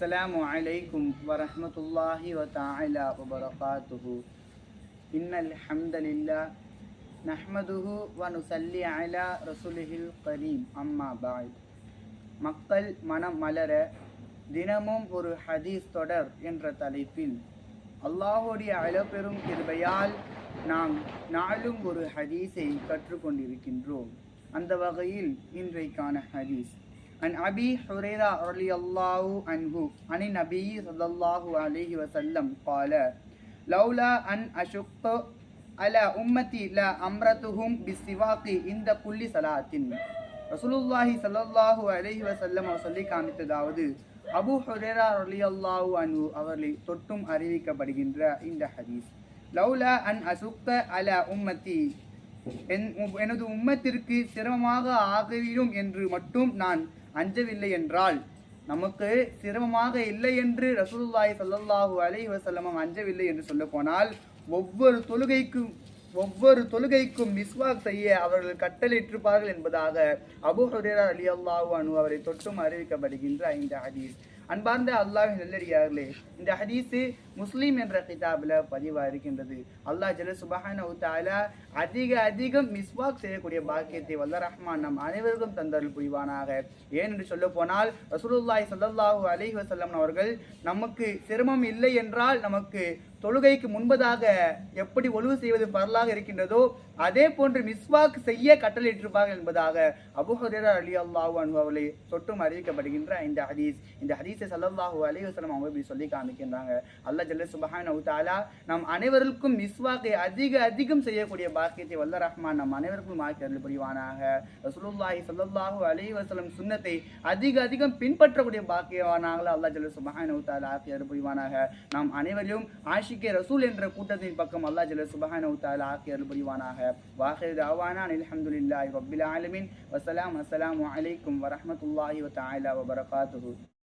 السلام عليكم ورحمة الله وتعالى وبركاته إن الحمد لله نحمده ونصلي على رسوله الكريم أما بعد மக்கள் மனம் மலர தினமும் ஒரு ஹதீஸ் தொடர் என்ற தலைப்பில் அல்லாஹுடைய அளப்பெரும் கிருபையால் நாம் நாளும் ஒரு ஹதீஸை கற்றுக்கொண்டிருக்கின்றோம் அந்த வகையில் இன்றைக்கான ஹதீஸ் عن أبي هريرة رضي الله عنه عن النبي صلى الله عليه وسلم قال لولا أن أشق على أمتي لا أمرتهم بالسواك عند كل صلاة ரசூலுல்லாஹி ஸல்லல்லாஹு அலைஹி வஸல்லம் அவர் சொல்லி காமித்ததாவது அபூ ஹுரைரா ரலியல்லாஹு அன்ஹு அவர்களை தொட்டும் அறிவிக்கப்படுகின்ற இந்த ஹதீஸ் லௌலா அன் அசுக்க அல உம்மத்தி என் எனது உம்மத்திற்கு சிரமமாக ஆகிவிடும் என்று மட்டும் நான் அஞ்சவில்லை என்றால் நமக்கு சிரமமாக இல்லை என்று ரசூல்லாய் சல்லாஹூ அலி வசல்லமம் அஞ்சவில்லை என்று சொல்ல போனால் ஒவ்வொரு தொழுகைக்கும் ஒவ்வொரு தொழுகைக்கும் மிஸ்வாக் செய்ய அவர்கள் கட்டளையிட்டிருப்பார்கள் என்பதாக அபு ஹுரேரா அலி அல்லாஹூ அனு அவரை தொட்டும் அறிவிக்கப்படுகின்ற இந்த ஹதீஸ். அன்பார்ந்த அல்லாஹ் நெல்லடியார்களே இந்த ஹதீஸு முஸ்லீம் என்ற கிதாபில் பதிவாக இருக்கின்றது. அல்லாஹ் ஜல சுபஹான அதிக அதிகம் மிஸ்வாக் செய்யக்கூடிய பாக்கியத்தை வல்ல ரஹ்மான் நம் அனைவருக்கும் தந்தருள் புரிவானாக. ஏன் என்று சொல்ல போனால் ரசூலுல்லாய் சல்லாஹூ அலைஹி வசல்லம் அவர்கள் நமக்கு சிரமம் இல்லை என்றால் நமக்கு தொழுகைக்கு முன்பதாக எப்படி ஒழுவு செய்வது பரலாக இருக்கின்றதோ அதே போன்று மிஸ்வாக் செய்ய கட்டளையிட்டிருப்பார்கள் என்பதாக அபுஹரேரா அலி அல்லாஹூ அன்பு தொட்டும் அறிவிக்கப்படுகின்ற இந்த ஹதீஸ். இந்த ஹதீஸை சல்லாஹூ அலி வசலம் அவங்க இப்படி சொல்லி காமிக்கின்றாங்க அல்லா ஜல்ல சுபஹான் அவுதாலா நம் அனைவருக்கும் மிஸ்வாக்கை அதிக அதிகம் செய்யக்கூடிய பாக்கியத்தை வல்ல ரஹ்மான் நம் அனைவருக்கும் ஆக்கி அருள் புரிவானாக. ரசூலுல்லாஹி ஸல்லல்லாஹு அலி வசலம் சுன்னத்தை அதிக அதிகம் பின்பற்றக்கூடிய பாக்கியவானாக அல்லாஹ் ஜல்ல சுபஹான் அவுதாலா ஆக்கி அருள் புரிவானாக. நாம் அனைவரையும் ஆஷிகே ரசூல் என்ற கூட்டத்தின் பக்கம் அல்லாஹ் ஜல்ல சுபஹான் அவுதாலா ஆக்கி அருள் புரிவானாக. வாஹிர் அவானான் அல்ஹம்துலில்லாஹி ரப்பில் ஆலமீன். வஸலாம் அஸ்ஸலாமு அலைக்கும் வரஹ்மத்துல்லாஹி வ தஆலா வ